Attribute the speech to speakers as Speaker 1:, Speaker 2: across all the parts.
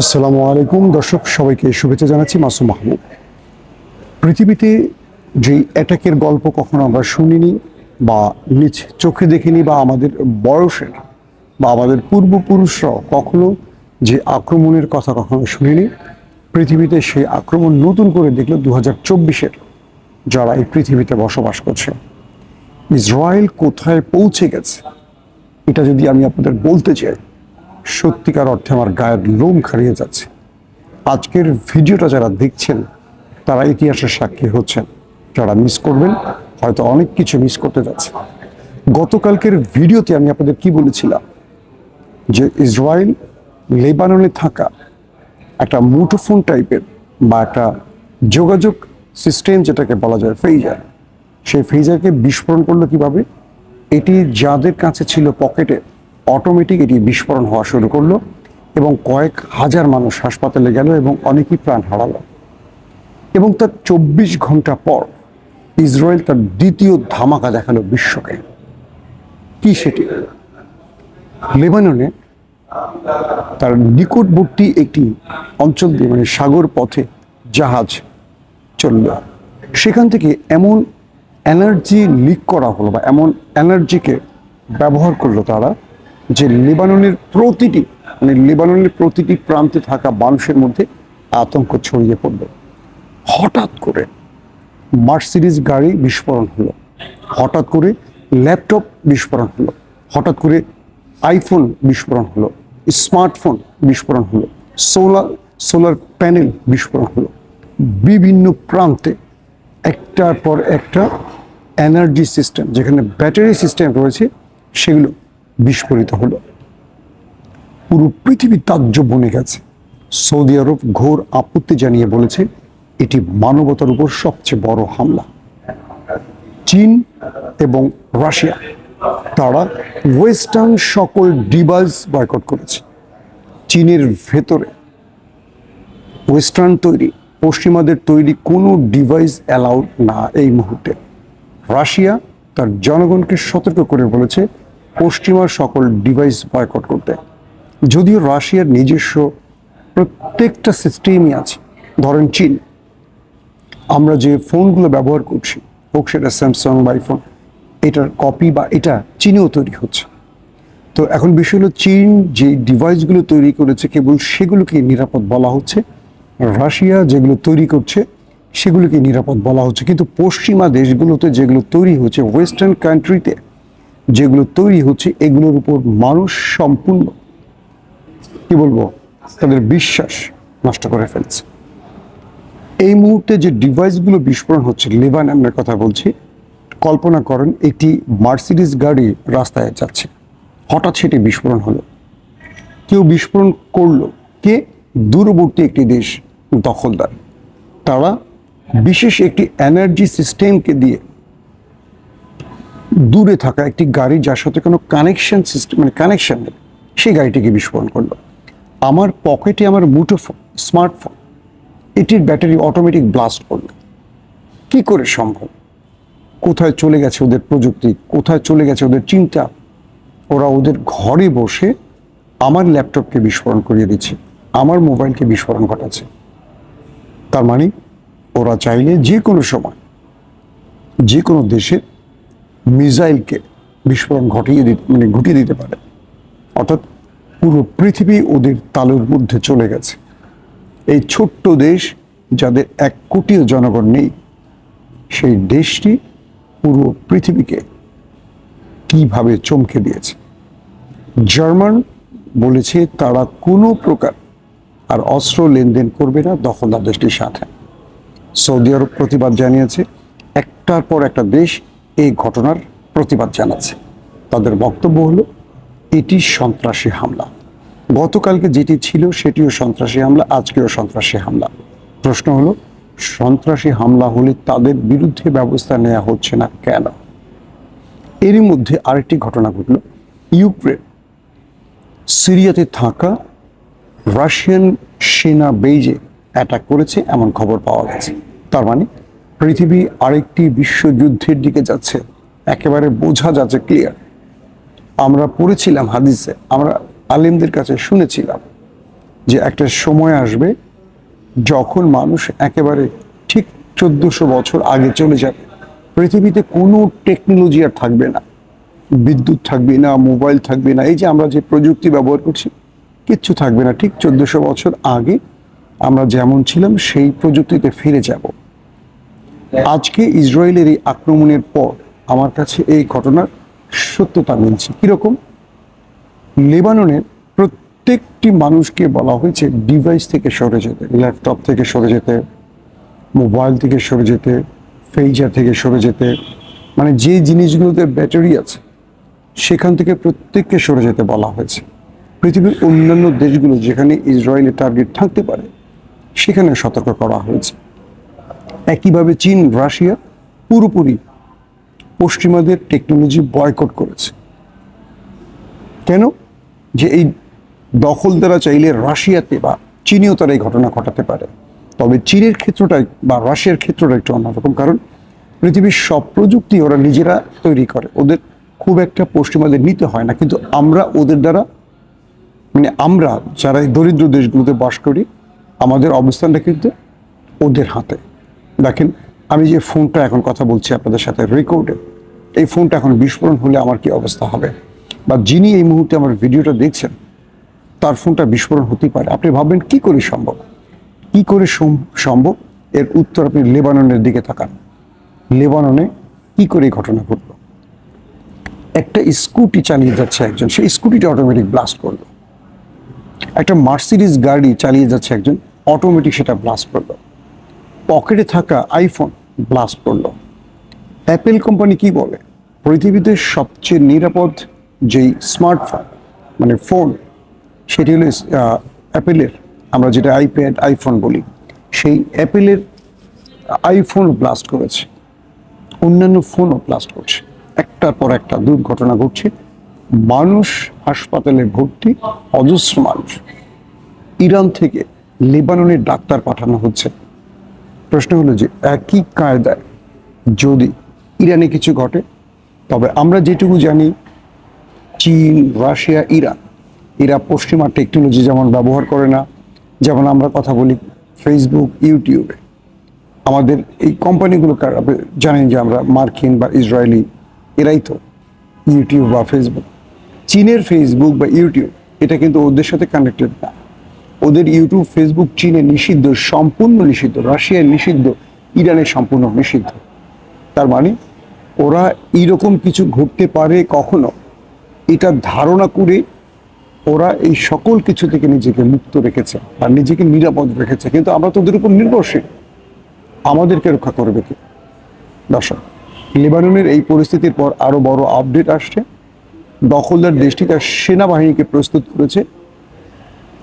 Speaker 1: আসসালামু আলাইকুম। দর্শক, সবাইকে শুভেচ্ছা জানাচ্ছি মাসুম মাহমুদ। পৃথিবীতে যেই অ্যাটাকের গল্প কখনো আমরা শুনিনি বা নিজ চোখে দেখিনি বা আমাদের বয়সের বা আমাদের পূর্বপুরুষরাও কখনো যে আক্রমণের কথা কখনো শুনিনি, পৃথিবীতে সেই আক্রমণ নতুন করে দেখল দু হাজার চব্বিশের, যারা এই পৃথিবীতে বসবাস করছে। ইসরায়েল কোথায় পৌঁছে গেছে? এটা যদি আমি আপনাদের বলতে চাই সত্যিকার অর্থে আমার গায়ের লোম খাড়িয়ে যাচ্ছে। আজকের ভিডিওটা যারা দেখছেন, তারা ইতিহাসের সাক্ষী হচ্ছেন। যারা মিস করবেন, হয়তো অনেক কিছু মিস করতে যাচ্ছে। গতকালকের ভিডিওতে আমি আপনাদের কি বলেছিলাম? যে ইসরায়েল লেবাননে থাকা একটা মুঠোফোন টাইপের বা একটা যোগাযোগ সিস্টেম যেটাকে বলা যায় ফেইজার সেই ফেইজারকে বিস্ফোরণ করল কীভাবে? এটি যাদের কাছে ছিল পকেটে অটোমেটিক এটি বিস্ফোরণ হওয়া শুরু করল এবং কয়েক হাজার মানুষ হাসপাতালে গেল এবং অনেকেই প্রাণ হারালো। এবং তার চব্বিশ ঘণ্টা পর ইসরায়েল তার দ্বিতীয় ধামাকা দেখাল বিশ্বকে। কি সেটি? লেবাননে তার নিকটবর্তী একটি অঞ্চল দিয়ে মানে সাগর পথে জাহাজ চলল। সেখান থেকে এমন এনার্জি লিক করা হলো বা এমন এনার্জিকে ব্যবহার করল তারা যে লেবাননের প্রতিটি মানে লেবাননের প্রতিটি প্রান্তে থাকা মানুষের মধ্যে আতঙ্ক ছড়িয়ে পড়ল। হঠাৎ করে মার্সিডিজ গাড়ি বিস্ফোরণ হলো। হঠাৎ করে ল্যাপটপ বিস্ফোরণ হলো। হঠাৎ করে আইফোন বিস্ফোরণ হলো। স্মার্টফোন বিস্ফোরণ হলো। সোলার সোলার প্যানেল বিস্ফোরণ হলো। বিভিন্ন প্রান্তে একটার পর একটা এনার্জি সিস্টেম, যেখানে ব্যাটারি সিস্টেম রয়েছে, সেগুলো বিস্ফোরিত হলো। পুরো পৃথিবী তাজ্য বনে গেছে। সৌদি আরব ঘোর আপত্তি জানিয়ে বলেছে, এটি মানবতার উপর সবচেয়ে বড় হামলা। চীন এবং রাশিয়া, তারা ওয়েস্টার্ন সকল ডিভাইস বয়কট করেছে। চীনের ভেতরে ওয়েস্টার্ন তৈরি, পশ্চিমাদের তৈরি কোনো ডিভাইস অ্যালাউড না এই মুহূর্তে। রাশিয়া তার জনগণকে সতর্ক করে বলেছে পশ্চিমার সকল ডিভাইস বয়কট করতে। যদিও রাশিয়ার নিজস্ব প্রত্যেকটা সিস্টেমই আছে, ধরেন চীন। আমরা যে ফোনগুলো ব্যবহার করছি, হোক সেটা স্যামসাং বা আইফোন এটার কপি বা এটা চীনেও তৈরি হচ্ছে। তো এখন বিষয় হলো চীন যে ডিভাইসগুলো তৈরি করেছে, কেবল সেগুলোকে নিরাপদ বলা হচ্ছে। রাশিয়া যেগুলো তৈরি করছে, সেগুলোকে নিরাপদ বলা হচ্ছে। কিন্তু পশ্চিমা দেশগুলোতে যেগুলো তৈরি হচ্ছে ওয়েস্টার্ন কান্ট্রিতে যেগুলো তৈরি হচ্ছে, এগুলোর উপর মানুষ সম্পূর্ণ, কি বলব, তাদের বিশ্বাস নষ্ট করে ফেলছে। এই মুহূর্তে যে ডিভাইসগুলো বিস্ফোরণ হচ্ছে, লেবান লেবাননের কথা বলছি, কল্পনা করেন, একটি মার্সিডিস গাড়ি রাস্তায় যাচ্ছে। হঠাৎ সেটি বিস্ফোরণ হলো। কেউ বিস্ফোরণ করল। কে? দূরবর্তী একটি দেশ দখলদার। তারা বিশেষ একটি এনার্জি সিস্টেমকে দিয়ে দূরে থাকা একটি গাড়ি যার সাথে কোনো কানেকশন সিস্টেম মানে কানেকশন নেই, সেই গাড়িটিকে বিস্ফোরণ করল। আমার পকেটে আমার মুঠোফোন স্মার্টফোন এটির ব্যাটারি অটোমেটিক ব্লাস্ট করল। কি করে সম্ভব? কোথায় চলে গেছে ওদের প্রযুক্তি? কোথায় চলে গেছে ওদের চিন্তা? ওরা ওদের ঘরে বসে আমার ল্যাপটপকে বিস্ফোরণ করিয়ে দিচ্ছে, আমার মোবাইলকে বিস্ফোরণ ঘটাচ্ছে। তার মানে ওরা চাইলে যে কোনো সময়, যে কোনো দেশের মিসাইলকে বিস্ফোরণ ঘটিয়ে দিতে মানে ঘটিয়ে দিতে পারে। অর্থাৎ পুরো পৃথিবী ওদের তালুর মধ্যে চলে গেছে। এই ছোট্ট দেশ যাদের এক কোটিও জনগণ নেই, সেই দেশটি পুরো পৃথিবীকে কীভাবে চমকে দিয়েছে? জার্মান বলেছে তারা কোনো প্রকার আর অস্ত্র লেনদেন করবে না, দখলদার দেশটির সাথে। সৌদি আরব প্রতিবাদ জানিয়েছে, একটার পর একটা দেশ এই ঘটনার প্রতিবাদ জানাচ্ছে। তাদের বক্তব্য হলো, এটি সন্ত্রাসী হামলা। গতকালকে যেটি ছিল সেটিও সন্ত্রাসী হামলা, আজকেও সন্ত্রাসী হামলা। প্রশ্ন হলো, সন্ত্রাসী হামলা হলে তাদের বিরুদ্ধে ব্যবস্থা নেওয়া হচ্ছে না কেন? এরই মধ্যে আরেকটি ঘটনা ঘটল, ইউক্রেন। সিরিয়াতে থাকা রাশিয়ান সেনা বেইজে অ্যাটাক করেছে, এমন খবর পাওয়া গেছে। তার মানে পৃথিবী আরেকটি বিশ্বযুদ্ধের দিকে যাচ্ছে। একেবারে বোঝা যাচ্ছে ক্লিয়ার আমরা পড়েছিলাম হাদিসে, আমরা আলিমদের কাছে শুনেছিলাম যে একটা সময় আসবে যখন মানুষ একেবারে ঠিক চোদ্দশো বছর আগে চলে যাবে। পৃথিবীতে কোনো টেকনোলজি আর থাকবে না। বিদ্যুৎ থাকবে না মোবাইল থাকবে না, এই যে আমরা যে প্রযুক্তি ব্যবহার করছি, কিচ্ছু থাকবে না। ঠিক চোদ্দশো বছর আগে আমরা যেমন ছিলাম, সেই প্রযুক্তিতে ফিরে যাব। আজকে ইসরায়েলের এই আক্রমণের পর আমার কাছে এই ঘটনার সত্যতা মিলছে। কীরকম? লেবাননের প্রত্যেকটি মানুষকে বলা হয়েছে ডিভাইস থেকে সরে যেতে, ল্যাপটপ থেকে সরে যেতে, মোবাইল থেকে সরে যেতে, ফেইজার থেকে সরে যেতে মানে যে জিনিসগুলোতে ব্যাটারি আছে, সেখান থেকে প্রত্যেককে সরে যেতে বলা হয়েছে। পৃথিবীর অন্যান্য দেশগুলো যেখানে ইসরায়েলের টার্গেট থাকতে পারে, সেখানে সতর্ক করা হয়েছে। একইভাবে চীন, রাশিয়া পুরোপুরি পশ্চিমাদের টেকনোলজি বয়কট করেছে। কেন? যে এই দখলদারা চাইলে রাশিয়াতে বা চীনেও তারা এই ঘটনা ঘটাতে পারে। তবে চীনের ক্ষেত্রটা বা রাশিয়ার ক্ষেত্রটা একটু অন্যরকম। কারণ পৃথিবীর সব প্রযুক্তি ওরা নিজেরা তৈরি করে। ওদের খুব একটা পশ্চিমাদের নিতে হয় না। কিন্তু আমরা ওদের দ্বারা মানে আমরা যারা এই দরিদ্র দেশগুলোতে বাস করি, আমাদের অবস্থানটা কিন্তু ওদের হাতে। দেখেন, আমি যে ফোনটা এখন কথা বলছি আপনাদের সাথে রেকর্ডে এই ফোনটা এখন বিস্ফোরণ হলে আমার কি অবস্থা হবে? বা যিনি এই মুহূর্তে আমার ভিডিওটা দেখছেন, তার ফোনটা বিস্ফোরণ হতেই পারে। আপনি ভাববেন, কি করে সম্ভব? কি করে সম্ভব? এর উত্তর আপনি লেবাননের দিকে তাকান। লেবাননে কি করে ঘটনা ঘটলো? একটা স্কুটি চালিয়ে যাচ্ছে একজন, সেই স্কুটিটা অটোমেটিক ব্লাস্ট করল। একটা মার্সিডিজ গাড়ি চালিয়ে যাচ্ছে একজন অটোমেটিক সেটা ব্লাস্ট করল। পকেটে থাকা আইফোন ব্লাস্ট করল। অ্যাপেল কোম্পানি কি বলে? পৃথিবীতে সবচেয়ে নিরাপদ যেই স্মার্টফোন মানে ফোন সেটি হলো অ্যাপেলের আমরা যেটা আইপ্যাড আইফোন বলি। সেই অ্যাপেলের আইফোন ব্লাস্ট করেছে। অন্যান্য ফোনও ব্লাস্ট করছে। একটার পর একটা দুর্ঘটনা ঘটছে। মানুষ হাসপাতালে ভর্তি, অজস্র মানুষ। ইরান থেকে লেবাননের ডাক্তার পাঠানো হচ্ছে। প্রশ্ন হলো যে একই কায়দায় যদি ইরানে কিছু ঘটে, তবে আমরা যেটুকু জানি, চীন, রাশিয়া, ইরান, এরা পশ্চিমা টেকনোলজি যেমন ব্যবহার করে না, যেমন আমরা কথা বলি ফেসবুক ইউটিউবে আমাদের এই কোম্পানিগুলো জানেন যে আমরা মার্কিন বা ইসরায়েলি, এরাই তো ইউটিউব বা ফেসবুক চীনের ফেসবুক বা ইউটিউব এটা কিন্তু ওদের সাথে কানেক্টেড না। ওদের ইউটিউব ফেসবুক চীনে নিষিদ্ধ, সম্পূর্ণ নিষিদ্ধ, রাশিয়ায় নিষিদ্ধ, ইরানে সম্পূর্ণ নিষিদ্ধ। তার মানে ওরা এইরকম কিছু ঘটতে পারে কখনো? এটা ধারণা করে ওরা এই সকল কিছু থেকে নিজেকে মুক্ত রেখেছে আর নিজেকে নিরাপদ রেখেছে। কিন্তু আমরা তো ওদের উপর নির্ভরশীল। আমাদেরকে রক্ষা করবে কি? দর্শক, লেবাননের এই পরিস্থিতির পর আরও বড় আপডেট আসছে। দখলদার দেশটি তার সেনাবাহিনীকে প্রস্তুত করেছে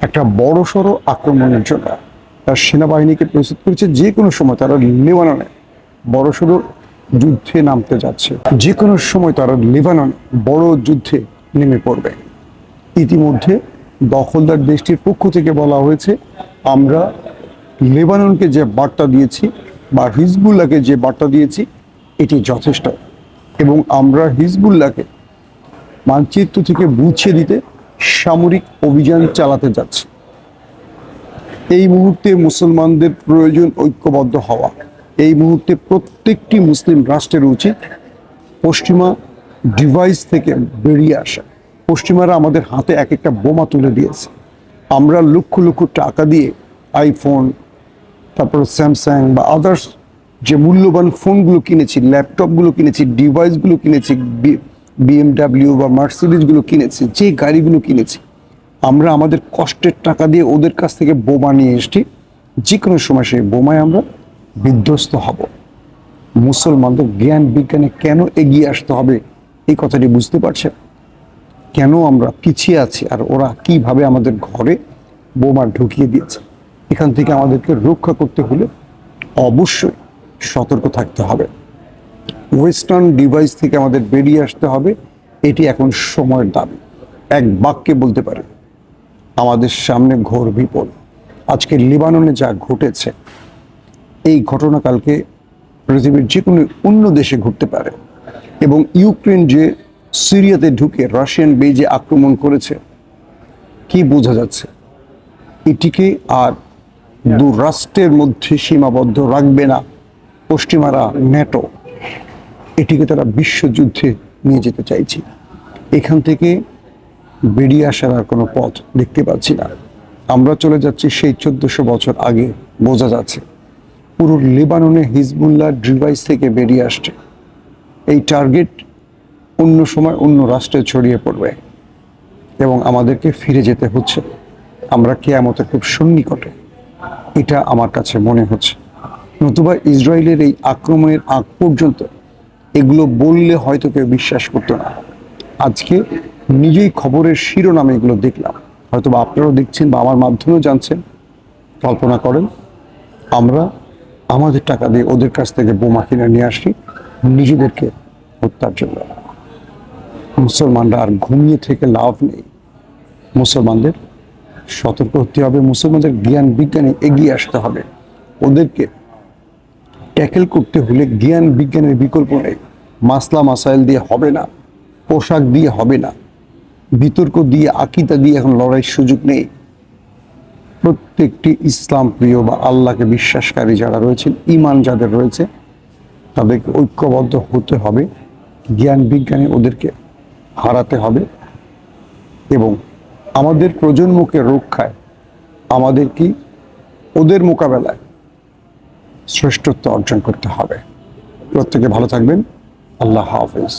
Speaker 1: একটা বড় সড়ো আক্রমণের জন্য। তার সেনাবাহিনীকে প্রস্তুত করেছে যে কোনো সময় তারা লেবাননে বড় সড়ো যুদ্ধে নামতে যাচ্ছে। যে কোনো সময় তারা লেবানন বড় যুদ্ধে নেমে পড়বে। ইতিমধ্যে দখলদার দেশটির পক্ষ থেকে বলা হয়েছে, আমরা লেবাননকে যে বার্তা দিয়েছি বা হিজবুল্লাহকে যে বার্তা দিয়েছি, এটি যথেষ্ট। এবং আমরা হিজবুল্লাহকে মানচিত্র থেকে মুছে দিতে সামরিক অভিযান চালাতে যাচ্ছে। এই মুহূর্তে মুসলমানদের প্রয়োজন ঐক্যবদ্ধ হওয়া। এই মুহূর্তে প্রত্যেকটি মুসলিম রাষ্ট্রের উচিত পশ্চিমা ডিভাইস থেকে বেরিয়ে আসা। পশ্চিমারা আমাদের হাতে এক একটা বোমা তুলে দিয়েছে। আমরা লক্ষ লক্ষ টাকা দিয়ে আইফোন তারপর স্যামসাং বা আদার্স যে মূল্যবান ফোনগুলো কিনেছি ল্যাপটপগুলো কিনেছি ডিভাইসগুলো কিনেছি বিএমডাব্লিউ বা মার্সিডিজগুলো কিনেছে, যে গাড়িগুলো কিনেছি, আমরা আমাদের কষ্টের টাকা দিয়ে ওদের কাছ থেকে বোমা নিয়ে এসছি। যে কোনো সময় সেই বোমায় আমরা বিধ্বস্ত হব। মুসলমানদের জ্ঞান বিজ্ঞানে কেন এগিয়ে আসতে হবে, এই কথাটি বুঝতে পারছে কেন আমরা পিছিয়ে আছি আর ওরা কীভাবে আমাদের ঘরে বোমা ঢুকিয়ে দিয়েছে? এখান থেকে আমাদেরকে রক্ষা করতে হলে অবশ্যই সতর্ক থাকতে হবে। ওয়েস্টার্ন ডিভাইস থেকে আমাদের বেরিয়ে আসতে হবে। এটি এখন সময়ের দাবি। এক বাক্যে বলতে পারে, আমাদের সামনে ঘোর বিপদ। আজকে লিবাননে যা ঘটেছে, এই ঘটনা কালকে পৃথিবীর যে কোনো অন্য দেশে ঘটতে পারে। এবং ইউক্রেন যে সিরিয়াতে ঢুকে রাশিয়ান বেজে আক্রমণ করেছে, কি বোঝা যাচ্ছে? এটিকে আর দু রাষ্ট্রের মধ্যে সীমাবদ্ধ রাখবে না পশ্চিমারা ন্যাটো এটিকে তারা বিশ্বযুদ্ধে নিয়ে যেতে চাইছে এখান থেকে বেরিয়ে আসার আর কোনো পথ দেখতে পাচ্ছি না। আমরা চলে যাচ্ছি সেই চোদ্দশো বছর আগে, বোঝা যাচ্ছে। পুরো লেবাননে হিজবুল্লাহ ডিভাইস থেকে বেরিয়ে আসছে। এই টার্গেট অন্য সময় অন্য রাষ্ট্রে ছড়িয়ে পড়বে এবং আমাদেরকে ফিরে যেতে হচ্ছে। আমরা কেয়ামতের খুব সন্নিকটে। এটা আমার কাছে মনে হচ্ছে। নতুবা ইসরায়েলের এই আক্রমণের আগ পর্যন্ত এগুলো বললে হয়তো কেউ বিশ্বাস করতো না। আজকে নিজেই খবরের শিরোনামে এগুলো দেখলাম। হয়তো বা আপনারাও দেখছেন বা আমার মাধ্যমেও জানছেন। কল্পনা করেন, আমরা আমাদের টাকা দিয়ে ওদের কাছ থেকে বোমা কিনে নিয়ে আসি, নিজেদেরকে হত্যার জন্য। মুসলমানরা আর ঘুমিয়ে থেকে লাভ নেই। মুসলমানদের সতর্ক হতে হবে, মুসলমানদের জ্ঞান বিজ্ঞানে এগিয়ে আসতে হবে। ওদেরকে ট্যাকেল করতে হলে জ্ঞান বিজ্ঞানের বিকল্প নেই। মাসলা মাসাইল দিয়ে হবে না, পোশাক দিয়ে হবে না, বিতর্ক দিয়ে আকিতা দিয়ে এখন লড়াইয়ের সুযোগ নেই। প্রত্যেকটি ইসলাম প্রিয় বা আল্লাহকে বিশ্বাসকারী যারা রয়েছেন ইমান যাদের রয়েছে, তাদেরকে ঐক্যবদ্ধ হতে হবে। জ্ঞান বিজ্ঞানে ওদেরকে হারাতে হবে এবং আমাদের প্রজন্মকে রক্ষায় আমাদের কি? ওদের মোকাবেলায় শ্রেষ্ঠত্ব অর্জন করতে হবে। প্রত্যেকে ভালো থাকবেন। আল্লাহ হাফেজ।